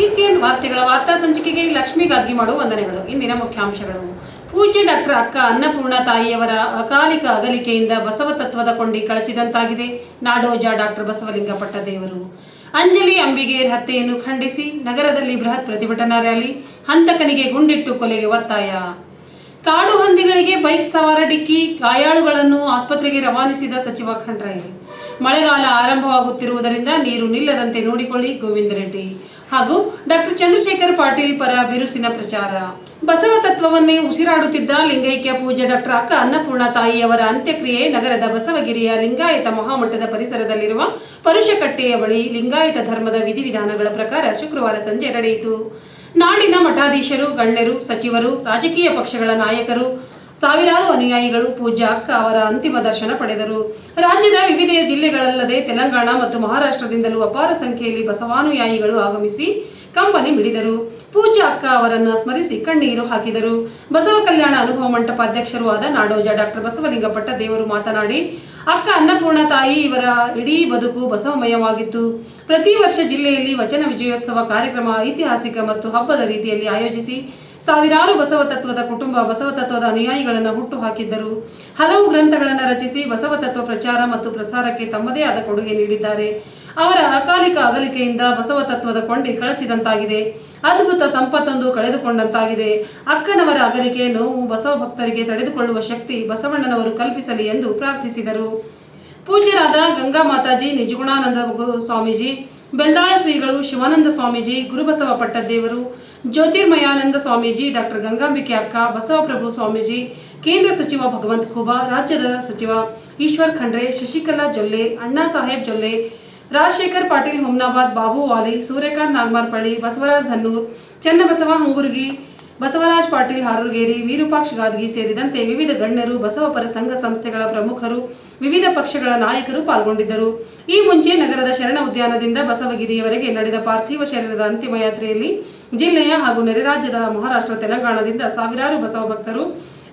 CCN ವಾರ್ತೆಗಳ ವಾರ್ತಾ ಸಂಚಿಕೆಗೆ ಲಕ್ಷ್ಮೀ ಗಾದ್ಗಿ ಮಾಡುವ ವಂದನೆಗಳು. ಇಂದಿನ ಮುಖ್ಯಾಂಶಗಳು. ಪೂಜ್ಯ ಡಾಕ್ಟರ್ ಅಕ್ಕ ಅನ್ನಪೂರ್ಣ ತಾಯಿಯವರ ಅಕಾಲಿಕ ಅಗಲಿಕೆಯಿಂದ ಬಸವ ತತ್ವದ ಕೊಂಡಿ ಕಳಚಿದಂತಾಗಿದೆ. ನಾಡೋಜ ಡಾಕ್ಟರ್ ಬಸವಲಿಂಗ ಪಟ್ಟದೇವರು ಅಂಜಲಿ ಅಂಬಿಗೇರ್ ಹತ್ಯೆಯನ್ನು ಖಂಡಿಸಿ ನಗರದಲ್ಲಿ ಬೃಹತ್ ಪ್ರತಿಭಟನಾ ರ್ಯಾಲಿ, ಹಂತಕನಿಗೆ ಗುಂಡಿಟ್ಟು ಕೊಲೆಗೆ ಒತ್ತಾಯ. ಕಾಡು ಹಂದಿಗಳಿಗೆ ಬೈಕ್ ಸವಾರ ಡಿಕ್ಕಿ, ಗಾಯಾಳುಗಳನ್ನು ಆಸ್ಪತ್ರೆಗೆ ರವಾನಿಸಿದ ಸಚಿವ ಖಂಡ್ರೆ. ಮಳೆಗಾಲ ಆರಂಭವಾಗುತ್ತಿರುವುದರಿಂದ ನೀರು ನಿಲ್ಲದಂತೆ ನೋಡಿಕೊಳ್ಳಿ ಗೋವಿಂದ ರೆಡ್ಡಿ. ಹಾಗೂ ಡಾಕ್ಟರ್ ಚಂದ್ರಶೇಖರ್ ಪಾಟೀಲ್ ಪರ ಬಿರುಸಿನ ಪ್ರಚಾರ. ಬಸವ ತತ್ವವನ್ನೇ ಉಸಿರಾಡುತ್ತಿದ್ದ ಲಿಂಗೈಕ್ಯ ಪೂಜೆ ಡಾಕ್ಟರ್ ಅಕ್ಕ ಅನ್ನಪೂರ್ಣ ತಾಯಿಯವರ ಅಂತ್ಯಕ್ರಿಯೆ ನಗರದ ಬಸವಗಿರಿಯ ಲಿಂಗಾಯತ ಮಹಾಮಠದ ಪರಿಸರದಲ್ಲಿರುವ ಪರುಷಕಟ್ಟೆಯ ಬಳಿ ಲಿಂಗಾಯತ ಧರ್ಮದ ವಿಧಿವಿಧಾನಗಳ ಪ್ರಕಾರ ಶುಕ್ರವಾರ ಸಂಜೆ ನಡೆಯಿತು. ನಾಡಿನ ಮಠಾಧೀಶರು, ಗಣ್ಯರು, ಸಚಿವರು, ರಾಜಕೀಯ ಪಕ್ಷಗಳ ನಾಯಕರು ಸಾವಿರಾರು ಅನುಯಾಯಿಗಳು ಪೂಜ್ಯ ಅಕ್ಕ ಅವರ ಅಂತಿಮ ದರ್ಶನ ಪಡೆದರು. ರಾಜ್ಯದ ವಿವಿಧ ಜಿಲ್ಲೆಗಳಲ್ಲದೆ ತೆಲಂಗಾಣ ಮತ್ತು ಮಹಾರಾಷ್ಟ್ರದಿಂದಲೂ ಅಪಾರ ಸಂಖ್ಯೆಯಲ್ಲಿ ಬಸವಾನುಯಾಯಿಗಳು ಆಗಮಿಸಿ ಕಂಬನಿ ಮಿಡಿದರು. ಪೂಜ್ಯ ಅಕ್ಕ ಅವರನ್ನು ಸ್ಮರಿಸಿ ಕಣ್ಣೀರು ಹಾಕಿದರು. ಬಸವ ಕಲ್ಯಾಣ ಅನುಭವ ಮಂಟಪ ಅಧ್ಯಕ್ಷರೂ ಆದ ನಾಡೋಜ ಡಾಕ್ಟರ್ ಬಸವಲಿಂಗಪಟ್ಟ ದೇವರು ಮಾತನಾಡಿ, ಅಕ್ಕ ಅನ್ನಪೂರ್ಣ ತಾಯಿ ಇವರ ಇಡೀ ಬದುಕು ಬಸವಮಯವಾಗಿತ್ತು. ಪ್ರತಿ ವರ್ಷ ಜಿಲ್ಲೆಯಲ್ಲಿ ವಚನ ವಿಜಯೋತ್ಸವ ಕಾರ್ಯಕ್ರಮ ಐತಿಹಾಸಿಕ ಮತ್ತು ಹಬ್ಬದ ರೀತಿಯಲ್ಲಿ ಆಯೋಜಿಸಿ ಸಾವಿರಾರು ಬಸವ ತತ್ವದ ಕುಟುಂಬ ಬಸವ ತತ್ವದ ಅನುಯಾಯಿಗಳನ್ನು ಹುಟ್ಟು ಹಾಕಿದ್ದರು ಹಲವು ಗ್ರಂಥಗಳನ್ನು ರಚಿಸಿ ಬಸವ ತತ್ವ ಪ್ರಚಾರ ಮತ್ತು ಪ್ರಸಾರಕ್ಕೆ ತಮ್ಮದೇ ಆದ ಕೊಡುಗೆ ನೀಡಿದ್ದಾರೆ. ಅವರ ಅಕಾಲಿಕ ಅಗಲಿಕೆಯಿಂದ ಬಸವ ತತ್ವದ ಕೊಂಡಿ ಕಳಚಿದಂತಾಗಿದೆ. ಅದ್ಭುತ ಸಂಪತ್ತೊಂದು ಕಳೆದುಕೊಂಡಂತಾಗಿದೆ. ಅಕ್ಕನವರ ಅಗಲಿಕೆ, ನೋವು ಬಸವ ಭಕ್ತರಿಗೆ ತಡೆದುಕೊಳ್ಳುವ ಶಕ್ತಿ ಬಸವಣ್ಣನವರು ಕಲ್ಪಿಸಲಿ ಎಂದು ಪ್ರಾರ್ಥಿಸಿದರು. ಪೂಜ್ಯರಾದ ಗಂಗಾ ಮಾತಾಜಿ, ನಿಜಗುಣಾನಂದ ಸ್ವಾಮೀಜಿ ಬೆಲ್ದಾಳ ಶ್ರೀಗಳು ಶಿವಾನಂದ ಸ್ವಾಮೀಜಿ, ಗುರುಬಸವ ಪಟ್ಟದ್ದೇವರು ಜ್ಯೋತಿರ್ಮಯಾನಂದ ಸ್ವಾಮೀಜಿ ಡಾಕ್ಟರ್ ಗಂಗಾಂಬಿಕೆ ಅಕ್ಕ ಬಸವಪ್ರಭು ಸ್ವಾಮೀಜಿ, ಕೇಂದ್ರ ಸಚಿವ ಭಗವಂತ ಖೂಬಾ, ರಾಜ್ಯದ ಸಚಿವ ಈಶ್ವರ್ ಖಂಡ್ರೆ, ಶಶಿಕಲಾ ಜೊಲ್ಲೆ, ಅಣ್ಣಾ ಸಾಹೇಬ್ ಜೊಲ್ಲೆ, ರಾಜಶೇಖರ್ ಪಾಟೀಲ್ ಹುಮ್ನಾಬಾದ್, ಬಾಬು ವಾಲಿ, ಸೂರ್ಯಕಾಂತ್ ನಾಗಮಾರ್ಪಳ್ಳಿ, ಬಸವರಾಜ್ ಧನ್ನೂರ್ ಚನ್ನಬಸವ ಹಂಗುರ್ಗಿ, ಬಸವರಾಜ್ ಪಾಟೀಲ್ ಹಾರೂರ್ಗೇರಿ, ವಿರೂಪಾಕ್ಷ ಗಾದ್ಗಿ ಸೇರಿದಂತೆ ವಿವಿಧ ಗಣ್ಯರು, ಬಸವಪರ ಸಂಘ ಸಂಸ್ಥೆಗಳ ಪ್ರಮುಖರು ವಿವಿಧ ಪಕ್ಷಗಳ ನಾಯಕರು ಪಾಲ್ಗೊಂಡಿದ್ದರು. ಈ ಮುಂಚೆ ನಗರದ ಶರಣ ಉದ್ಯಾನದಿಂದ ಬಸವಗಿರಿಯವರೆಗೆ ನಡೆದ ಪಾರ್ಥಿವ ಶರೀರದ ಅಂತಿಮ ಯಾತ್ರೆಯಲ್ಲಿ ಜಿಲ್ಲೆಯ ಹಾಗೂ ನೆರೆ ರಾಜ್ಯದ ಮಹಾರಾಷ್ಟ್ರ, ತೆಲಂಗಾಣದಿಂದ ಸಾವಿರಾರು ಬಸವ ಭಕ್ತರು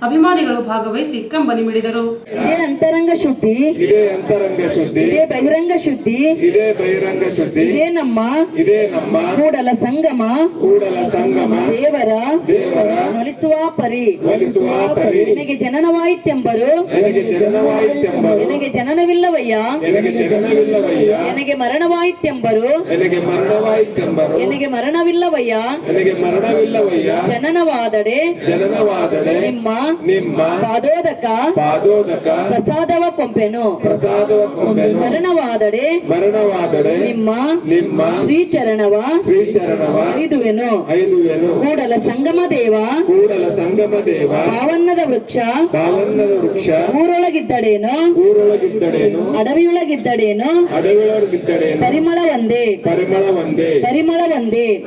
ಅಭಿಮಾನಿಗಳು ಭಾಗವಹಿಸಿ ಕಂಬನಿ ಮಿಡಿದರು. ಇದೇ ಅಂತರಂಗ ಶುದ್ಧಿ. ಇದೇ ಅಂತರಂಗ ಶುದ್ಧಿ. ಇದೇ ಬಹಿರಂಗ ಶುದ್ಧಿ. ಇದೇ ಬಹಿರಂಗ ಶುದ್ಧಿ. ಇದೇ ನಮ್ಮ ಇದೇ ನಮ್ಮ ಕೂಡಲ ಸಂಗಮ. ಕೂಡಲ ಸಂಗಮ. ದೇವರ ದೇವರ ಮಲಿಸುವ ಪರಿ ಮಲಿಸುವ ಪರಿ ನಿನಗೆ ಜನನವಾಯಿತೆಂಬರು. ನನಗೆ ಜನನವಾಯಿತೆಂಬರು. ನಿನಗೆ ಜನನವಿಲ್ಲವಯ್ಯ. ನನಗೆ ಜನನವಿಲ್ಲವಯ್ಯ. ನನಗೆ ಮರಣವಾಯಿತೆಂಬರು. ನನಗೆ ಮರಣವಾಯಿತೆಂಬರು. ನನಗೆ ಮರಣವಿಲ್ಲವಯ್ಯ. ನನಗೆ ಮರಣವಿಲ್ಲವಯ್ಯ. ಜನನವಾದಡೆ. ಜನನವಾದಡೆ. ನಿಮ್ಮ ನಿಮ್ಮ ಪಾದೋದಕ ಪಾದೋದಕ ಪ್ರಸಾದವ ಕೊಂಪೆನು ಪ್ರಸಾದವ ಕೊಂಬೆನು. ಮರಣವಾದಡೆ ಮರಣವಾದಡೆ ನಿಮ್ಮ ನಿಮ್ಮ ಶ್ರೀಚರಣವ ಶ್ರೀಚರಣವ ಐದುವೆನು. ಐದುವೆನು. ಕೂಡಲ ಸಂಗಮ ದೇವ ಕೂಡಲ ಸಂಗಮ ದೇವ. ಪಾವನ್ನದ ವೃಕ್ಷ ಪಾವನ್ನದ ವೃಕ್ಷ. ಊರೊಳಗಿದ್ದಡೇನು. ಊರೊಳಗಿದ್ದಡೇನು. ಅಡವಿಯೊಳಗಿದ್ದಡೇನು. ಅಡವಿಯೊಳಗಿದ್ದಡೇನು. ಪರಿಮಳ ಒಂದೇ. ಪರಿಮಳ ಒಂದೇ. ಪರಿಮಳ ಒಂದೇ.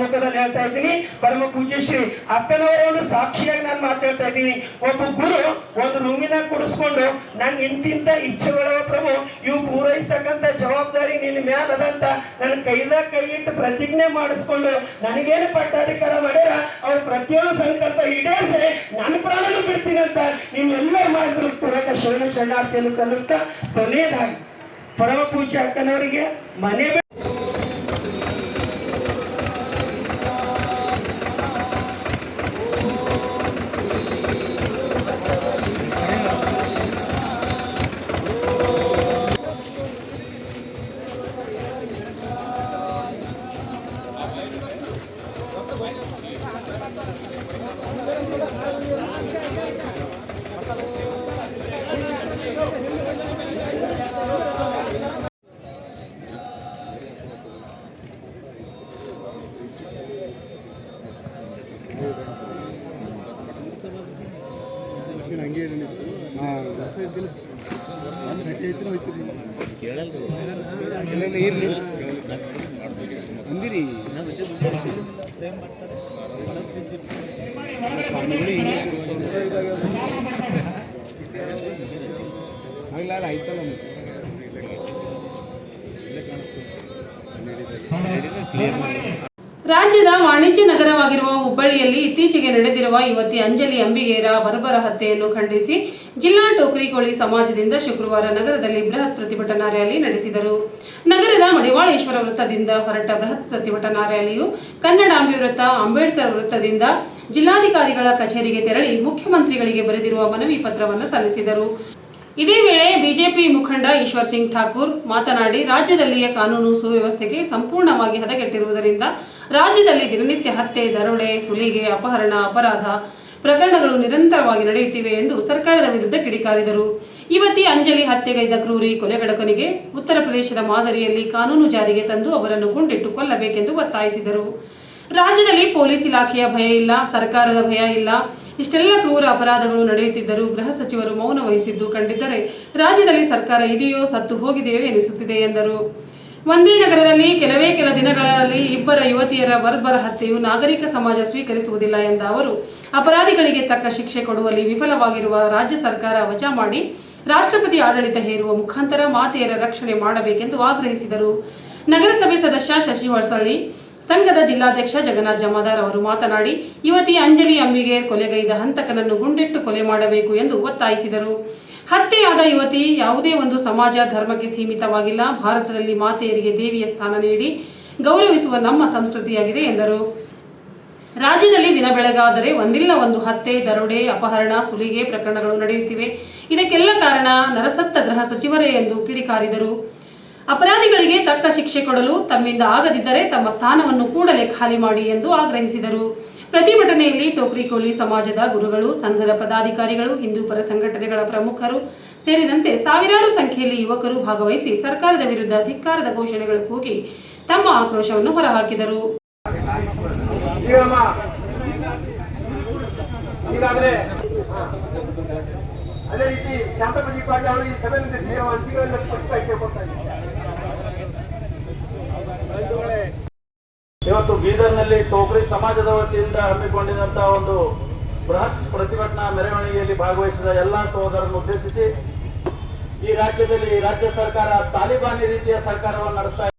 ಸಮ್ಮುಖದಲ್ಲಿ ಹೇಳ್ತಾ ಇದ್ದೀನಿ. ಪರಮ ಪೂಜ್ಯ ಶ್ರೀ ಅಕ್ಕನವರ ಒಂದು ಸಾಕ್ಷಿಯಾಗಿ ನಾನು ಮಾತಾಡ್ತಾ ಇದ್ದೀನಿ. ಒಬ್ಬ ಗುರು ಒಂದು ರೂಮಿನ ಕುಡಿಸ್ಕೊಂಡು, ನನ್ ಇಂತಿಂತ ಇಚ್ಛೆಗಳವ ಪ್ರಭು, ಇವು ಪೂರೈಸ್ತಕ್ಕಂತ ಜವಾಬ್ದಾರಿ ನಿನ್ನ ಮ್ಯಾಲ ಅದಂತ. ನನ್ನ ಕೈದ ಕೈ ಇಟ್ಟು ಪ್ರತಿಜ್ಞೆ ಮಾಡಿಸ್ಕೊಂಡು, ನನಗೇನು ಪಟ್ಟಾಧಿಕಾರ ಮಾಡ್ಯಾರ? ಅವ್ರ ಪ್ರತಿಯೊಂದು ಸಂಕಲ್ಪ ಈಡೇರಿಸಿ ನನ್ನ ಪ್ರಾಣನೂ ಬಿಡ್ತೀನಿ ಅಂತ ನಿಮ್ಮೆಲ್ಲರ ಮಾಡಿದ್ರು ಪೂರಕ ಶರಣ ಶರಣಾರ್ಥಿಯನ್ನು ಸಲ್ಲಿಸ್ತಾ, ಕೊನೆಯದಾಗಿ, ಪರಮ ಪೂಜೆ ಅಕ್ಕನವರಿಗೆ ಮನೆ ಬಿಟ್ಟು ಅಂದಿರಿ ಆಗ್ಲಾರ ಆಯ್ತಲ್ಲ ಮತ್ತೆ ರಾಜ್ಯದ ವಾಣಿಜ್ಯ ನಗರವಾಗಿರುವ ಹುಬ್ಬಳ್ಳಿಯಲ್ಲಿ ಇತ್ತೀಚೆಗೆ ನಡೆದಿರುವ ಯುವತಿ ಅಂಜಲಿ ಅಂಬಿಗೇರ ಬರ್ಬರ ಹತ್ಯೆಯನ್ನು ಖಂಡಿಸಿ ಜಿಲ್ಲಾ ಟೋಕ್ರಿಕೋಳಿ ಸಮಾಜದಿಂದ ಶುಕ್ರವಾರ ನಗರದಲ್ಲಿ ಬೃಹತ್ ಪ್ರತಿಭಟನಾ ರ್ಯಾಲಿ ನಡೆಸಿದರು. ನಗರದ ಮಡಿವಾಳೇಶ್ವರ ವೃತ್ತದಿಂದ ಹೊರಟ ಬೃಹತ್ ಪ್ರತಿಭಟನಾ ರ್ಯಾಲಿಯು ಕನ್ನಡಾಂಬಿ ವೃತ್ತ ಅಂಬೇಡ್ಕರ್ ವೃತ್ತದಿಂದ ಜಿಲ್ಲಾಧಿಕಾರಿಗಳ ಕಚೇರಿಗೆ ತೆರಳಿ ಮುಖ್ಯಮಂತ್ರಿಗಳಿಗೆ ಬರೆದಿರುವ ಮನವಿ ಪತ್ರವನ್ನು ಸಲ್ಲಿಸಿದರು. ಇದೇ ವೇಳೆ ಬಿಜೆಪಿ ಮುಖಂಡ ಈಶ್ವರ್ ಸಿಂಗ್ ಠಾಕೂರ್ ಮಾತನಾಡಿ, ರಾಜ್ಯದಲ್ಲಿಯ ಕಾನೂನು ಸುವ್ಯವಸ್ಥೆಗೆ ಸಂಪೂರ್ಣವಾಗಿ ಹದಗೆಟ್ಟಿರುವುದರಿಂದ ರಾಜ್ಯದಲ್ಲಿ ದಿನನಿತ್ಯ ಹತ್ಯೆ, ದರೋಡೆ, ಸುಲಿಗೆ, ಅಪಹರಣ, ಅಪರಾಧ ಪ್ರಕರಣಗಳು ನಿರಂತರವಾಗಿ ನಡೆಯುತ್ತಿವೆ ಎಂದು ಸರ್ಕಾರದ ವಿರುದ್ಧ ಕಿಡಿಕಾರಿದರು. ಯುವತಿ ಅಂಜಲಿ ಹತ್ಯೆಗೈದ ಕ್ರೂರಿ ಕೊಲೆಗಡಕನಿಗೆ ಉತ್ತರ ಪ್ರದೇಶದ ಮಾದರಿಯಲ್ಲಿ ಕಾನೂನು ಜಾರಿಗೆ ತಂದು ಅವರನ್ನು ಗುಂಡಿಟ್ಟು ಕೊಲ್ಲಬೇಕೆಂದು ಒತ್ತಾಯಿಸಿದರು. ರಾಜ್ಯದಲ್ಲಿ ಪೊಲೀಸ್ ಇಲಾಖೆಯ ಭಯ ಇಲ್ಲ, ಸರ್ಕಾರದ ಭಯ ಇಲ್ಲ. ಇಷ್ಟೆಲ್ಲ ಕ್ರೂರ ಅಪರಾಧಗಳು ನಡೆಯುತ್ತಿದ್ದರೂ ಗೃಹ ಸಚಿವರು ಮೌನ ವಹಿಸಿದ್ದು ಕಂಡಿದ್ದರೆ ರಾಜ್ಯದಲ್ಲಿ ಸರ್ಕಾರ ಇದೆಯೋ ಸತ್ತು ಹೋಗಿದೆಯೋ ಎನಿಸುತ್ತಿದೆ ಎಂದರು. ಒಂದೇ ನಗರದಲ್ಲಿ ಕೆಲವೇ ಕೆಲ ದಿನಗಳಲ್ಲಿ ಇಬ್ಬರ ಯುವತಿಯರ ಬರ್ಬರ ಹತ್ಯೆಯು ನಾಗರಿಕ ಸಮಾಜ ಸ್ವೀಕರಿಸುವುದಿಲ್ಲ ಎಂದ ಅವರು, ಅಪರಾಧಿಗಳಿಗೆ ತಕ್ಕ ಶಿಕ್ಷೆ ಕೊಡುವಲ್ಲಿ ವಿಫಲವಾಗಿರುವ ರಾಜ್ಯ ಸರ್ಕಾರ ವಜಾ ಮಾಡಿ ರಾಷ್ಟ್ರಪತಿ ಆಡಳಿತ ಹೇರುವ ಮುಖಾಂತರ ಮಾತೆಯರ ರಕ್ಷಣೆ ಮಾಡಬೇಕೆಂದು ಆಗ್ರಹಿಸಿದರು. ನಗರಸಭೆ ಸದಸ್ಯ ಶಶಿ ಹೊಸಳ್ಳಿ ಸಂಘದ ಜಿಲ್ಲಾಧ್ಯಕ್ಷ ಜಗನ್ನಾಥ್ ಜಮಾದಾರ್ ಅವರು ಮಾತನಾಡಿ, ಯುವತಿ ಅಂಜಲಿ ಅಂಬಿಗೇರ್ ಕೊಲೆಗೈದ ಹಂತಕನನ್ನು ಗುಂಡಿಟ್ಟು ಕೊಲೆ ಮಾಡಬೇಕು ಎಂದು ಒತ್ತಾಯಿಸಿದರು. ಹತ್ಯೆಯಾದ ಯುವತಿ ಯಾವುದೇ ಒಂದು ಸಮಾಜ ಧರ್ಮಕ್ಕೆ ಸೀಮಿತವಾಗಿಲ್ಲ, ಭಾರತದಲ್ಲಿ ಮಾತೆಯರಿಗೆ ದೇವಿಯ ಸ್ಥಾನ ನೀಡಿ ಗೌರವಿಸುವ ನಮ್ಮ ಸಂಸ್ಕೃತಿಯಾಗಿದೆ ಎಂದರು. ರಾಜ್ಯದಲ್ಲಿ ದಿನ ಬೆಳಗಾದರೆ ಒಂದಿಲ್ಲ ಒಂದು ಹತ್ಯೆ, ದರೋಡೆ, ಅಪಹರಣ, ಸುಲಿಗೆ ಪ್ರಕರಣಗಳು ನಡೆಯುತ್ತಿವೆ. ಇದಕ್ಕೆಲ್ಲ ಕಾರಣ ನರಸತ್ತ ಗೃಹ ಸಚಿವರೇ ಎಂದು ಕಿಡಿಕಾರಿದರು. ಅಪರಾಧಿಗಳಿಗೆ ತಕ್ಕ ಶಿಕ್ಷೆ ಕೊಡಲು ತಮ್ಮಿಂದ ಆಗದಿದ್ದರೆ ತಮ್ಮ ಸ್ಥಾನವನ್ನು ಕೂಡಲೇ ಖಾಲಿ ಮಾಡಿ ಎಂದು ಆಗ್ರಹಿಸಿದರು. ಪ್ರತಿಭಟನೆಯಲ್ಲಿ ಟೋಕ್ರಿಕೋಲಿ ಸಮಾಜದ ಗುರುಗಳು, ಸಂಘದ ಪದಾಧಿಕಾರಿಗಳು, ಹಿಂದೂ ಪರ ಸಂಘಟನೆಗಳ ಪ್ರಮುಖರು ಸೇರಿದಂತೆ ಸಾವಿರಾರು ಸಂಖ್ಯೆಯಲ್ಲಿ ಯುವಕರು ಭಾಗವಹಿಸಿ ಸರ್ಕಾರದ ವಿರುದ್ಧ ಧಿಕ್ಕಾರದ ಘೋಷಣೆಗಳು ಕೂಗಿ ತಮ್ಮ ಆಕ್ರೋಶವನ್ನು ಹೊರಹಾಕಿದರು. ಅದೇ ರೀತಿ ಶಾಂತಪತಿ ಪಾಟೀಲ್ ಅವರು ಈ ಸಭೆ ಸೇರುವ ಹಂಚಿಕೆಯನ್ನು ಸ್ಪಷ್ಟವಾಗಿ ಕೇಳ್ಕೊಳ್ತಾ ಇವತ್ತು ಬೀದರ್ನಲ್ಲಿ ಟೋಕ್ರಿ ಸಮಾಜದ ವತಿಯಿಂದ ಹಮ್ಮಿಕೊಂಡಿದಂತಹ ಒಂದು ಬೃಹತ್ ಪ್ರತಿಭಟನಾ ಮೆರವಣಿಗೆಯಲ್ಲಿ ಭಾಗವಹಿಸಿದ ಎಲ್ಲಾ ಸಹೋದರರನ್ನು ಉದ್ದೇಶಿಸಿ ಈ ರಾಜ್ಯದಲ್ಲಿ ರಾಜ್ಯ ಸರ್ಕಾರ ತಾಲಿಬಾನಿ ರೀತಿಯ ಸರ್ಕಾರವನ್ನು ನಡೆಸ್ತಾ ಇದೆ.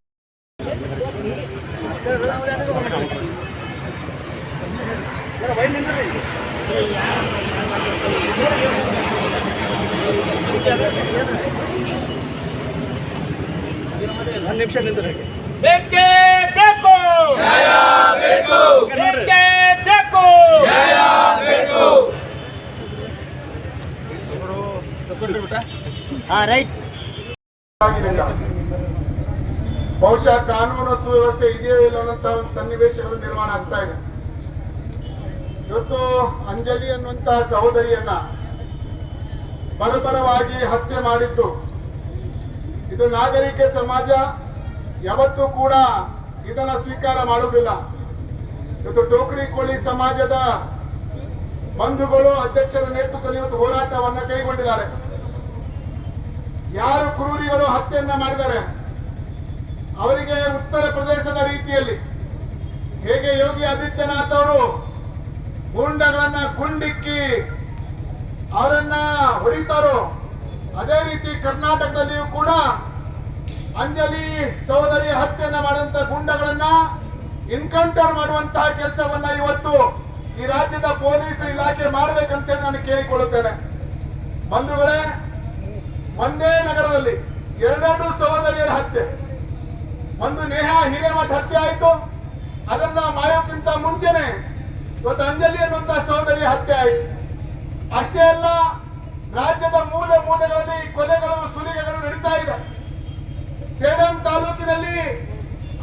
ಬೇಕೇ ಬೇಕು. ನ್ಯಾಯ ಬೇಕು. ಬೇಕೇ ಬೇಕು. ನ್ಯಾಯ ಬೇಕು. ಆಗಿಲ್ಲ. ಬಹುಶಃ ಕಾನೂನು ಸುವ್ಯವಸ್ಥೆ ಇದೆಯೋ ಇಲ್ಲ ಅನ್ನೋಂಥ ಒಂದು ಸನ್ನಿವೇಶಗಳು ನಿರ್ಮಾಣ ಆಗ್ತಾ ಇದೆ. ಇವತ್ತು ಅಂಜಲಿ ಅನ್ನುವಂತಹ ಸಹೋದರಿಯನ್ನ ಬರಬರವಾಗಿ ಹತ್ಯೆ ಮಾಡಿದ್ದು ಇದು ನಾಗರಿಕ ಸಮಾಜ ಯಾವತ್ತೂ ಕೂಡ ಇದನ್ನ ಸ್ವೀಕಾರ ಮಾಡುವುದಿಲ್ಲ. ಇವತ್ತು ಟೋಕ್ರಿ ಕೋಳಿ ಸಮಾಜದ ಬಂಧುಗಳು ಅಧ್ಯಕ್ಷರ ನೇತೃತ್ವದಲ್ಲಿ ಇವತ್ತು ಹೋರಾಟವನ್ನ ಕೈಗೊಂಡಿದ್ದಾರೆ. ಯಾರು ಕ್ರೂರಿಗಳು ಹತ್ಯೆಯನ್ನ ಮಾಡಿದ್ದಾರೆ? ಅವರಿಗೆ ಉತ್ತರ ಪ್ರದೇಶದ ರೀತಿಯಲ್ಲಿ ಹೇಗೆ ಯೋಗಿ ಆದಿತ್ಯನಾಥ್ ಅವರು ಗೂಂಡಗಳನ್ನ ಗುಂಡಿಕ್ಕಿ ಅವರನ್ನ ಹೊಡಿತಾರೋ? ಅದೇ ರೀತಿ ಕರ್ನಾಟಕದಲ್ಲಿಯೂ ಕೂಡ ಅಂಜಲಿ ಸಹೋದರಿ ಹತ್ಯೆಯನ್ನು ಮಾಡಿದಂತ ಗುಂಡಗಳನ್ನ ಎನ್ಕೌಂಟರ್ ಮಾಡುವಂತಹ ಕೆಲಸವನ್ನ ಇವತ್ತು ಈ ರಾಜ್ಯದ ಪೊಲೀಸ್ ಇಲಾಖೆ ಮಾಡಬೇಕಂತೇಳಿ ನಾನು ಕೇಳಿಕೊಳ್ಳುತ್ತೇನೆ. ಬಂಧುಗಳೇ, ಒಂದೇ ನಗರದಲ್ಲಿ ಎರಡೆರಡು ಸಹೋದರಿಯರ ಹತ್ಯೆ. ಒಂದು ನೇಹಾ ಹಿರೇಮಠ ಹತ್ಯೆ ಆಯಿತು. ಅದನ್ನ ಮಾಡೋಕ್ಕಿಂತ ಮುಂಚೆನೆ ಇವತ್ತು ಅಂಜಲಿ ಅನ್ನುವಂತಹ ಸಹೋದರಿಯ ಹತ್ಯೆ ಆಯಿತು. ಅಷ್ಟೇ ಅಲ್ಲ, ರಾಜ್ಯದ ಮೂಲೆ ಮೂಲೆಗಳಲ್ಲಿ ಕೊಲೆಗಳು, ಸುಲಿಗೆಗಳು ನಡೀತಾ ಇದೆ. ಸೇಡಂ ತಾಲೂಕಿನಲ್ಲಿ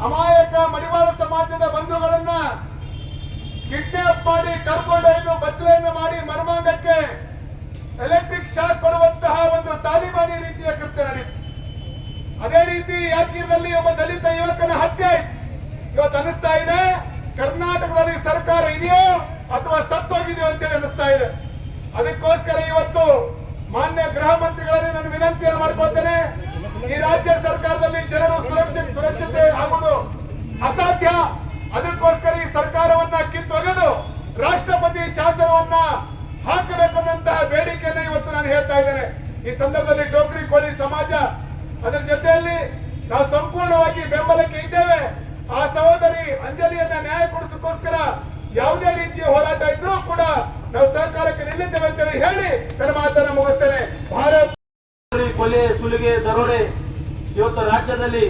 ಅಮಾಯಕ ಮಡಿವಾಳ ಸಮಾಜದ ಬಂಧುಗಳನ್ನ ಕಿಡ್ನಾಪ್ ಮಾಡಿ ಕರ್ಕೊಂಡೊಯ್ದು ಬತ್ತಲೆಯನ್ನು ಮಾಡಿ ಮರ್ಮಾಂಗಕ್ಕೆ ಎಲೆಕ್ಟ್ರಿಕ್ ಶಾಕ್ ಕೊಡುವಂತಹ ಒಂದು ತಾಲಿಬಾನಿ ರೀತಿಯ ಕೃತ್ಯ ನಡೆಯಿತು. ಅದೇ ರೀತಿ ಯಾದಗಿರಿನಲ್ಲಿ ಒಬ್ಬ ದಲಿತ ಯುವಕನ ಹತ್ಯೆ ಆಯ್ತು. ಇವತ್ತು ಅನಿಸ್ತಾ ಇದೆ, ಕರ್ನಾಟಕದಲ್ಲಿ ಸರ್ಕಾರ ಇದೆಯೋ ಅಥವಾ ಸತ್ತೋಗಿದೆಯೋ ಅಂತೇಳಿ ಅನಿಸ್ತಾ ಇದೆ. ಅದಕ್ಕೋಸ್ಕರ ಇವತ್ತು ಮಾನ್ಯ ಗೃಹ ಮಂತ್ರಿಗಳಲ್ಲಿ ನಾನು ವಿನಂತಿಯನ್ನು ಮಾಡ್ಕೊಳ್ತೇನೆ. ಈ ರಾಜ್ಯ ಸರ್ಕಾರದಲ್ಲಿ ಜನರು ಸುರಕ್ಷೆ, ಸುರಕ್ಷತೆ ಆಗುವುದು ಅಸಾಧ್ಯ. ಅದಕ್ಕೋಸ್ಕರ ಈ ಸರ್ಕಾರವನ್ನ ಕಿತ್ತೊಗೆದು ರಾಷ್ಟ್ರಪತಿ ಶಾಸನವನ್ನ ಹಾಕಬೇಕನ್ನಂತಹ ಬೇಡಿಕೆಯನ್ನ ಇವತ್ತು ನಾನು ಹೇಳ್ತಾ ಇದ್ದೇನೆ. ಈ ಸಂದರ್ಭದಲ್ಲಿ ಡೋಗ್ರಿ ಕೋಳಿ ಸಮಾಜ ಅದರ ಜೊತೆಯಲ್ಲಿ ನಾವು ಸಂಪೂರ್ಣವಾಗಿ ಬೆಂಬಲಕ್ಕೆ ಇದ್ದೇವೆ. ಆ ಸಹೋದರಿ ಅಂಜಲಿಯನ್ನ ನ್ಯಾಯ ಕೊಡಿಸೋಕ್ಕೋಸ್ಕರ ಯಾವುದೇ ರೀತಿಯ ಹೋರಾಟ ನಾವು ಸರ್ಕಾರಕ್ಕೆ ನಿಲ್ಲುತ್ತೇವೆ ಅಂತೇಳಿ ಹೇಳಿ ನನ್ನ ಮಾತನ್ನ ಮುಗಿಸ್ತೇನೆ. ಭಾರತ ಕೊಲೆ, ಸುಲಿಗೆ, ದರೋಡೆ ಇವತ್ತು ರಾಜ್ಯದಲ್ಲಿ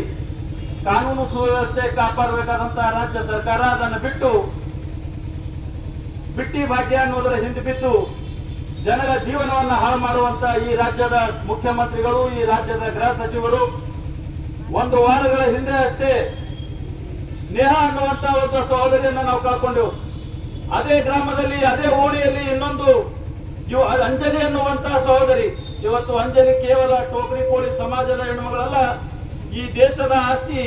ಕಾನೂನು ಸುವ್ಯವಸ್ಥೆ ಕಾಪಾಡಬೇಕಾದಂತಹ ರಾಜ್ಯ ಸರ್ಕಾರ ಅದನ್ನು ಬಿಟ್ಟು ಬಿಟ್ಟಿ ಭಾಗ್ಯ ಅನ್ನೋದರ ಹಿಂದೆ ಬಿದ್ದು ಜನರ ಜೀವನವನ್ನು ಹಾಳು ಮಾಡುವಂತ ಈ ರಾಜ್ಯದ ಮುಖ್ಯಮಂತ್ರಿಗಳು, ಈ ರಾಜ್ಯದ ಗೃಹ ಸಚಿವರು ಒಂದು ವಾರಗಳ ಹಿಂದೆ ಅಷ್ಟೇ ನೇಹ ಅನ್ನುವಂತ ಒಬ್ಬ ಸಹೋದರಿಯನ್ನ ನಾವು ಕಳ್ಕೊಂಡೆವು. ಅದೇ ಗ್ರಾಮದಲ್ಲಿ, ಅದೇ ಓಣಿಯಲ್ಲಿ ಇನ್ನೊಂದು ಅಂಜಲಿ ಅನ್ನುವಂತಹ ಸಹೋದರಿ. ಇವತ್ತು ಅಂಜಲಿ ಕೇವಲ ಟೋಕರಿ ಕೋಳಿ ಸಮಾಜದ ಹೆಣ್ಣುಮಗಳಲ್ಲ ಈ ದೇಶದ ಆಸ್ತಿ,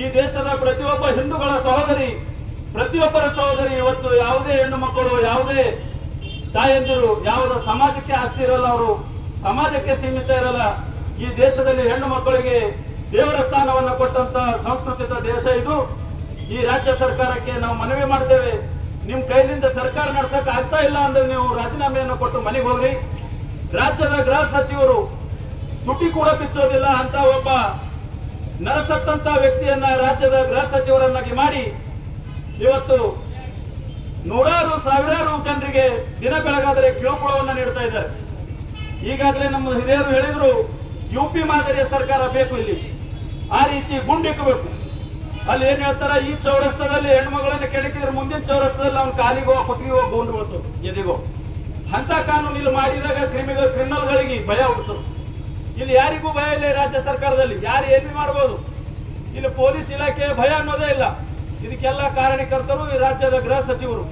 ಈ ದೇಶದ ಪ್ರತಿಯೊಬ್ಬ ಹಿಂದೂಗಳ ಸಹೋದರಿ, ಪ್ರತಿಯೊಬ್ಬರ ಸಹೋದರಿ ಇವತ್ತು ಯಾವುದೇ ಹೆಣ್ಣು ಮಕ್ಕಳು, ಯಾವುದೇ ತಾಯಂದಿರು, ಯಾವುದ ಸಮಾಜಕ್ಕೆ ಆಸ್ತಿ ಇರಲ್ಲ ಅವರು, ಸಮಾಜಕ್ಕೆ ಸೀಮಿತ ಇರಲ್ಲ. ಈ ದೇಶದಲ್ಲಿ ಹೆಣ್ಣು ಮಕ್ಕಳಿಗೆ ದೇವರ ಸ್ಥಾನವನ್ನು ಕೊಟ್ಟಂತ ಸಂಸ್ಕೃತಿಕ ದೇಶ ಇದು. ಈ ರಾಜ್ಯ ಸರ್ಕಾರಕ್ಕೆ ನಾವು ಮನವಿ ಮಾಡ್ತೇವೆ. ನಿಮ್ ಕೈಲಿಂದ ಸರ್ಕಾರ ನಡ್ಸಕ್ ಆಗ್ತಾ ಇಲ್ಲ ಅಂದ್ರೆ ನೀವು ರಾಜೀನಾಮೆಯನ್ನು ಕೊಟ್ಟು ಮನೆಗೆ ಹೋಗ್ರಿ. ರಾಜ್ಯದ ಗೃಹ ಸಚಿವರು ತುಟಿ ಕೂಡ ಬಿಚ್ಚೋದಿಲ್ಲ ಅಂತ ಒಬ್ಬ ನರಸತ್ತಂತ ವ್ಯಕ್ತಿಯನ್ನ ರಾಜ್ಯದ ಗೃಹ ಸಚಿವರನ್ನಾಗಿ ಮಾಡಿ ಇವತ್ತು ನೂರಾರು, ಸಾವಿರಾರು ಜನರಿಗೆ ದಿನ ಬೆಳಗಾದರೆ ಕಿರುಕುಳವನ್ನು ನೀಡ್ತಾ ಇದ್ದಾರೆ. ಈಗಾಗಲೇ ನಮ್ಮ ಹಿರಿಯರು ಹೇಳಿದ್ರು, ಯು ಪಿ ಮಾದರಿಯ ಸರ್ಕಾರ ಬೇಕು ಇಲ್ಲಿ. ಆ ರೀತಿ ಗುಂಡಿಕ್ಕಬೇಕು ಅಲ್ಲಿ ಏನ್ ಹೇಳ್ತಾರ? ಈ ಚೌರಸ್ತದಲ್ಲಿ ಹೆಣ್ಮಗಳನ್ನ ಕೆಣಕಿದ್ರೆ ಮುಂದಿನ ಚೌರಸ್ತದಲ್ಲಿ ಅವ್ನ ಕಾಲಿಗೋ ಕುತ್ತಿಗೆಗೋ ಗುಂಡು ಬೀಳ್ತು, ಎದಿಗೋ. ಅಂತ ಕಾನೂನು ಇಲ್ಲಿ ಮಾಡಿದಾಗ ಕ್ರಿಮಿಗಳು, ಕ್ರಿಮಿನಲ್ಗಳಿಗೆ ಭಯ ಹುಡ್ತು ಇಲ್ಲಿ ಯಾರಿಗೂ ಭಯ ಇಲ್ಲ ರಾಜ್ಯ ಸರ್ಕಾರದಲ್ಲಿ? ಯಾರು ಏನು ಮಾಡ್ಬೋದು? ಇಲ್ಲಿ ಪೊಲೀಸ್ ಇಲಾಖೆ ಭಯ ಅನ್ನೋದೇ ಇಲ್ಲ. ಇದಕ್ಕೆಲ್ಲ ಕಾರಣಕರ್ತರು ಈ ರಾಜ್ಯದ ಗೃಹ ಸಚಿವರು.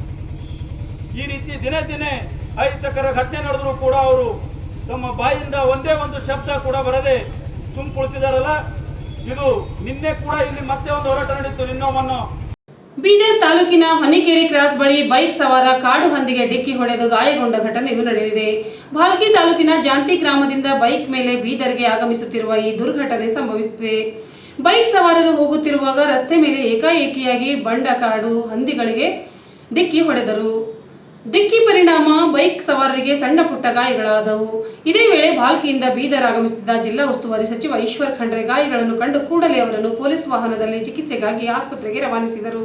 ಈ ರೀತಿ ದಿನೇ ದಿನೇ ಅಹಿತಕರ ಘಟನೆ ನಡೆದ್ರು ಕೂಡ ಅವರು ತಮ್ಮ ಬಾಯಿಂದ ಒಂದೇ ಒಂದು ಶಬ್ದ ಕೂಡ ಬರದೆ ಸುಮ್ ಕುಳಿತಿದಾರಲ್ಲ ಇದು ನಿನ್ನೆ ಕೂಡ ಇಲ್ಲಿ ಮತ್ತೆ ಒಂದು ಹೋರಾಟ ನಡೆಯಿತು ನಿನ್ನೊಮ್ಮನ್ನು ಬೀದರ್ ತಾಲೂಕಿನ ಹೊನ್ನಿಕೇರಿ ಕ್ರಾಸ್ ಬಳಿ ಬೈಕ್ ಸವಾರ ಕಾಡು ಹಂದಿಗೆ ಡಿಕ್ಕಿ ಹೊಡೆದು ಗಾಯಗೊಂಡ ಘಟನೆಯು ನಡೆದಿದೆ. ಭಾಲ್ಕಿ ತಾಲೂಕಿನ ಜಾಂತಿ ಗ್ರಾಮದಿಂದ ಬೈಕ್ ಮೇಲೆ ಬೀದರ್ಗೆ ಆಗಮಿಸುತ್ತಿರುವ ಈ ದುರ್ಘಟನೆ ಸಂಭವಿಸಿದೆ. ಬೈಕ್ ಸವಾರರು ಹೋಗುತ್ತಿರುವಾಗ ರಸ್ತೆ ಮೇಲೆ ಏಕಾಏಕಿಯಾಗಿ ಬಂಡ ಕಾಡು ಹಂದಿಗಳಿಗೆ ಡಿಕ್ಕಿ ಹೊಡೆದರು. ಡಿಕ್ಕಿ ಪರಿಣಾಮ, ಬೈಕ್ ಸವಾರರಿಗೆ ಸಣ್ಣ ಪುಟ್ಟ ಗಾಯಗಳಾದವು. ಇದೇ ವೇಳೆ ಬಾಲ್ಕಿಯಿಂದ ಬೀದರ್ ಆಗಮಿಸುತ್ತಿದ್ದ ಜಿಲ್ಲಾ ಉಸ್ತುವಾರಿ ಸಚಿವ ಈಶ್ವರ್ ಖಂಡ್ರೆ ಗಾಯಗಳನ್ನು ಕಂಡು ಕೂಡಲೇ ಅವರನ್ನು ಪೊಲೀಸ್ ವಾಹನದಲ್ಲಿ ಚಿಕಿತ್ಸೆಗಾಗಿ ಆಸ್ಪತ್ರೆಗೆ ರವಾನಿಸಿದರು.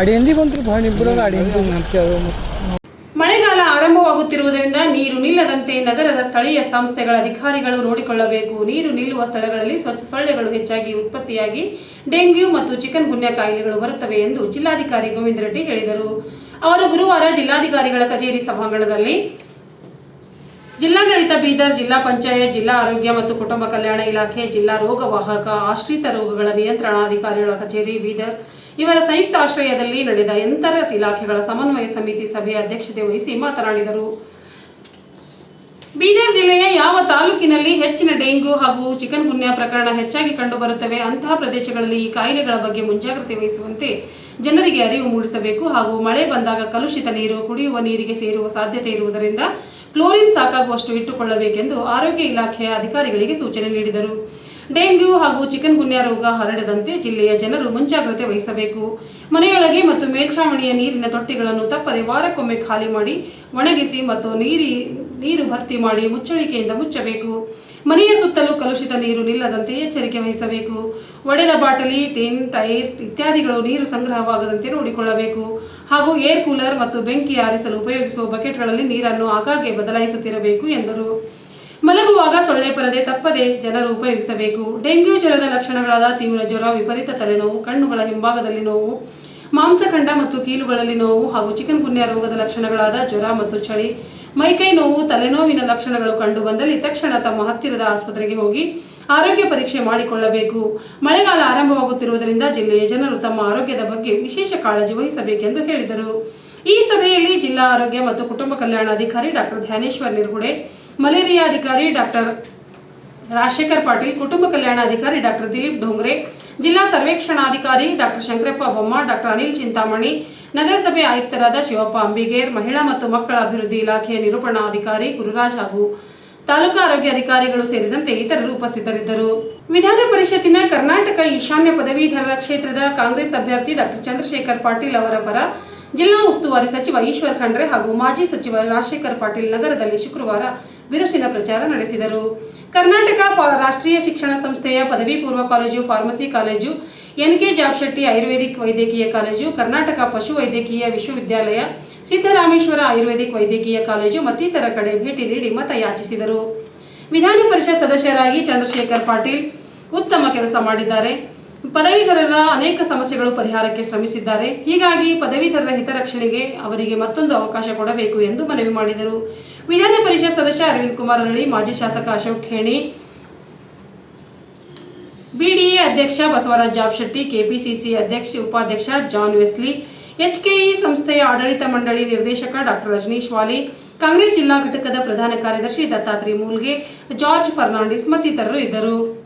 ಅಡಿಯಂದಿ ಮಳೆಗಾಲ ಆರಂಭವಾಗುತ್ತಿರುವುದರಿಂದ ನೀರು ನಿಲ್ಲದಂತೆ ನಗರದ ಸ್ಥಳೀಯ ಸಂಸ್ಥೆಗಳ ಅಧಿಕಾರಿಗಳು ನೋಡಿಕೊಳ್ಳಬೇಕು. ನೀರು ನಿಲ್ಲುವ ಸ್ಥಳಗಳಲ್ಲಿ ಸ್ವಚ್ಛ ಸೊಳ್ಳೆಗಳು ಹೆಚ್ಚಾಗಿ ಉತ್ಪತ್ತಿಯಾಗಿ ಡೆಂಗ್ಯೂ ಮತ್ತು ಚಿಕನ್ ಗುನ್ಯಾ ಕಾಯಿಲೆಗಳು ಬರುತ್ತವೆ ಎಂದು ಜಿಲ್ಲಾಧಿಕಾರಿ ಗೋವಿಂದ ರೆಡ್ಡಿ ಹೇಳಿದರು. ಅವರು ಗುರುವಾರ ಜಿಲ್ಲಾಧಿಕಾರಿಗಳ ಕಚೇರಿ ಸಭಾಂಗಣದಲ್ಲಿ ಜಿಲ್ಲಾಡಳಿತ ಬೀದರ್, ಜಿಲ್ಲಾ ಪಂಚಾಯತ್, ಜಿಲ್ಲಾ ಆರೋಗ್ಯ ಮತ್ತು ಕುಟುಂಬ ಕಲ್ಯಾಣ ಇಲಾಖೆ, ಜಿಲ್ಲಾ ರೋಗವಾಹಕ ಆಶ್ರಿತ ರೋಗಗಳ ನಿಯಂತ್ರಣಾಧಿಕಾರಿಗಳ ಕಚೇರಿ ಬೀದರ್. ಇವರ ಸಂಯುಕ್ತ ಆಶ್ರಯದಲ್ಲಿ ನಡೆದ ಎಂತರ ಇಲಾಖೆಗಳ ಸಮನ್ವಯ ಸಮಿತಿ ಸಭೆಯ ಅಧ್ಯಕ್ಷತೆ ವಹಿಸಿ ಮಾತನಾಡಿದರು. ಬೀದರ್ ಜಿಲ್ಲೆಯ ಯಾವ ತಾಲೂಕಿನಲ್ಲಿ ಹೆಚ್ಚಿನ ಡೆಂಗ್ಯೂ ಹಾಗೂ ಚಿಕನ್ ಗುನ್ಯಾ ಪ್ರಕರಣ ಹೆಚ್ಚಾಗಿ ಕಂಡುಬರುತ್ತವೆ, ಅಂತಹ ಪ್ರದೇಶಗಳಲ್ಲಿ ಈ ಕಾಯಿಲೆಗಳ ಬಗ್ಗೆ ಮುಂಜಾಗ್ರತೆ ವಹಿಸುವಂತೆ ಜನರಿಗೆ ಅರಿವು ಮೂಡಿಸಬೇಕು ಹಾಗೂ ಮಳೆ ಬಂದಾಗ ಕಲುಷಿತ ನೀರು ಕುಡಿಯುವ ನೀರಿಗೆ ಸೇರುವ ಸಾಧ್ಯತೆ ಇರುವುದರಿಂದ ಕ್ಲೋರಿನ್ ಸಾಕಾಗುವಷ್ಟು ಇಟ್ಟುಕೊಳ್ಳಬೇಕೆಂದು ಆರೋಗ್ಯ ಇಲಾಖೆಯ ಅಧಿಕಾರಿಗಳಿಗೆ ಸೂಚನೆ ನೀಡಿದರು. ಡೆಂಗ್ಯೂ ಹಾಗೂ ಚಿಕನ್ ಗುನ್ಯಾ ರೋಗ ಹರಡದಂತೆ ಜಿಲ್ಲೆಯ ಜನರು ಮುಂಜಾಗ್ರತೆ ವಹಿಸಬೇಕು. ಮನೆಯೊಳಗೆ ಮತ್ತು ಮೇಲ್ಛಾವಣಿಯ ನೀರಿನ ತೊಟ್ಟಿಗಳನ್ನು ತಪ್ಪದೆ ವಾರಕ್ಕೊಮ್ಮೆ ಖಾಲಿ ಮಾಡಿ, ಒಣಗಿಸಿ ಮತ್ತು ನೀರಿ, ನೀರು ಭರ್ತಿ ಮಾಡಿ ಮುಚ್ಚಳಿಕೆಯಿಂದ ಮುಚ್ಚಬೇಕು. ಮನೆಯ ಸುತ್ತಲೂ ಕಲುಷಿತ ನೀರು ನಿಲ್ಲದಂತೆ ಎಚ್ಚರಿಕೆ ವಹಿಸಬೇಕು. ಒಡೆದ ಬಾಟಲಿ, ಟಿನ್, ಟೈರ್ ಇತ್ಯಾದಿಗಳು ನೀರು ಸಂಗ್ರಹವಾಗದಂತೆ ನೋಡಿಕೊಳ್ಳಬೇಕು. ಹಾಗೂ ಏರ್ ಕೂಲರ್ ಮತ್ತು ಬೆಂಕಿ ಆರಿಸಲು ಉಪಯೋಗಿಸುವ ಬಕೆಟ್ಗಳಲ್ಲಿ ನೀರನ್ನು ಆಗಾಗ್ಗೆ ಬದಲಾಯಿಸುತ್ತಿರಬೇಕು, ಎಂದರು. ಮಲಗುವಾಗ ಸೊಳ್ಳೆ ಪರದೆ ತಪ್ಪದೆ ಜನರು ಉಪಯೋಗಿಸಬೇಕು. ಡೆಂಗ್ಯೂ ಜ್ವರದ ಲಕ್ಷಣಗಳಾದ ತೀವ್ರ ಜ್ವರ, ವಿಪರೀತ ತಲೆನೋವು, ಕಣ್ಣುಗಳ ಹಿಂಭಾಗದಲ್ಲಿ ನೋವು, ಮಾಂಸಖಂಡ ಮತ್ತು ಕೀಲುಗಳಲ್ಲಿ ನೋವು ಹಾಗೂ ಚಿಕನ್ ಪುಣ್ಯ ರೋಗದ ಲಕ್ಷಣಗಳಾದ ಜ್ವರ ಮತ್ತು ಚಳಿ ಮೈಕೈ ನೋವು, ತಲೆನೋವಿನ ಲಕ್ಷಣಗಳು ಕಂಡು ಬಂದಲ್ಲಿ ತಕ್ಷಣ ತಮ್ಮ ಹತ್ತಿರದ ಆಸ್ಪತ್ರೆಗೆ ಹೋಗಿ ಆರೋಗ್ಯ ಪರೀಕ್ಷೆ ಮಾಡಿಕೊಳ್ಳಬೇಕು. ಮಳೆಗಾಲ ಆರಂಭವಾಗುತ್ತಿರುವುದರಿಂದ ಜಿಲ್ಲೆಯ ಜನರು ತಮ್ಮ ಆರೋಗ್ಯದ ಬಗ್ಗೆ ವಿಶೇಷ ಕಾಳಜಿ ವಹಿಸಬೇಕೆಂದು ಹೇಳಿದರು. ಈ ಸಭೆಯಲ್ಲಿ ಜಿಲ್ಲಾ ಆರೋಗ್ಯ ಮತ್ತು ಕುಟುಂಬ ಕಲ್ಯಾಣಾಧಿಕಾರಿ ಡಾಕ್ಟರ್ ಧ್ಯಾನೇಶ್ವರ್ ನಿರ್ಗುಡೆ, ಮಲೇರಿಯಾ ಅಧಿಕಾರಿ ಡಾಕ್ಟರ್ ರಾಜಶೇಖರ್ ಪಾಟೀಲ್, ಕುಟುಂಬ ಕಲ್ಯಾಣಾಧಿಕಾರಿ ಡಾಕ್ಟರ್ ದಿಲೀಪ್ ಡೋಂಗ್ರೆ, ಜಿಲ್ಲಾ ಸರ್ವೇಕ್ಷಣಾಧಿಕಾರಿ ಡಾಕ್ಟರ್ ಶಂಕರಪ್ಪ ಬೊಮ್ಮ ಡಾಕ್ಟರ್ ಅನಿಲ್ ಚಿಂತಾಮಣಿ ನಗರಸಭೆ ಆಯುಕ್ತರಾದ ಶಿವಪ್ಪ ಅಂಬಿಗೇರ್, ಮಹಿಳಾ ಮತ್ತು ಮಕ್ಕಳ ಅಭಿವೃದ್ಧಿ ಇಲಾಖೆಯ ನಿರೂಪಣಾಧಿಕಾರಿ ಗುರುರಾಜ್ ಹಾಗೂ ತಾಲೂಕಾ ಆರೋಗ್ಯ ಅಧಿಕಾರಿಗಳು ಸೇರಿದಂತೆ ಇತರರು ಉಪಸ್ಥಿತರಿದ್ದರು. ವಿಧಾನ ಪರಿಷತ್ತಿನ ಕರ್ನಾಟಕ ಈಶಾನ್ಯ ಪದವೀಧರರ ಕ್ಷೇತ್ರದ ಕಾಂಗ್ರೆಸ್ ಅಭ್ಯರ್ಥಿ ಡಾಕ್ಟರ್ ಚಂದ್ರಶೇಖರ್ ಪಾಟೀಲ್ ಅವರ ಪರ ಜಿಲ್ಲಾ ಉಸ್ತುವಾರಿ ಸಚಿವ ಈಶ್ವರ್ ಖಂಡ್ರೆ ಹಾಗೂ ಮಾಜಿ ಸಚಿವ ರಾಜಶೇಖರ್ ಪಾಟೀಲ್ ನಗರದಲ್ಲಿ ಶುಕ್ರವಾರ ಬಿರುಸಿನ ಪ್ರಚಾರ ನಡೆಸಿದರು. ಕರ್ನಾಟಕ ರಾಷ್ಟ್ರೀಯ ಶಿಕ್ಷಣ ಸಂಸ್ಥೆಯ ಪದವಿ ಪೂರ್ವ college, pharmacy college NK Jabshetti Ayurvedic ವೈದ್ಯಕೀಯ ಕಾಲೇಜು, ಕರ್ನಾಟಕ ಪಶು ವೈದ್ಯಕೀಯ ವಿಶ್ವವಿದ್ಯಾಲಯ, ಸಿದ್ದರಾಮೇಶ್ವರ ಆಯುರ್ವೇದಿಕ್ ವೈದ್ಯಕೀಯ ಕಾಲೇಜು ಮತ್ತಿತರ ಕಡೆ ಭೇಟಿ ನೀಡಿ ಮತ ಯಾಚಿಸಿದರು ವಿಧಾನ ಪರಿಷತ್ ಸದಸ್ಯರಾಗಿ ಚಂದ್ರಶೇಖರ್ ಪಾಟೀಲ್ ಉತ್ತಮ ಕೆಲಸ ಮಾಡಿದ್ದಾರೆ. ಪದವೀಧರರ ಅನೇಕ ಸಮಸ್ಯೆಗಳು ಪರಿಹಾರಕ್ಕೆ ಶ್ರಮಿಸಿದ್ದಾರೆ. ಹೀಗಾಗಿ ಪದವೀಧರರ ಹಿತರಕ್ಷಣೆಗೆ ಅವರಿಗೆ ಮತ್ತೊಂದು ಅವಕಾಶ ಕೊಡಬೇಕು ಎಂದು ಮನವಿ ಮಾಡಿದರು. ವಿಧಾನ ಪರಿಷತ್ ಸದಸ್ಯ ಅರವಿಂದ್ ಕುಮಾರ್ ಅರಳಿ ಮಾಜಿ ಶಾಸಕ ಅಶೋಕ್ ಖೇಣಿ ಬಿಡಿಎ ಅಧ್ಯಕ್ಷ ಬಸವರಾಜ್ ಜಾಬ್ಶೆಟ್ಟಿ ಕೆಪಿಸಿಸಿ ಅಧ್ಯಕ್ಷ, ಉಪಾಧ್ಯಕ್ಷ ಜಾನ್ ವೆಸ್ಲಿ, ಎಚ್ಕೆಇ ಸಂಸ್ಥೆಯ ಆಡಳಿತ ಮಂಡಳಿ ನಿರ್ದೇಶಕ ಡಾಕ್ಟರ್ ರಜನೀಶ್ ವಾಲಿ, ಕಾಂಗ್ರೆಸ್ ಜಿಲ್ಲಾ ಘಟಕದ ಪ್ರಧಾನ ಕಾರ್ಯದರ್ಶಿ ದತ್ತಾತ್ರಿ ಮೂಲ್ಗೆ, ಜಾರ್ಜ್ ಫರ್ನಾಂಡಿಸ್ ಮತ್ತಿತರರು ಇದ್ದರು.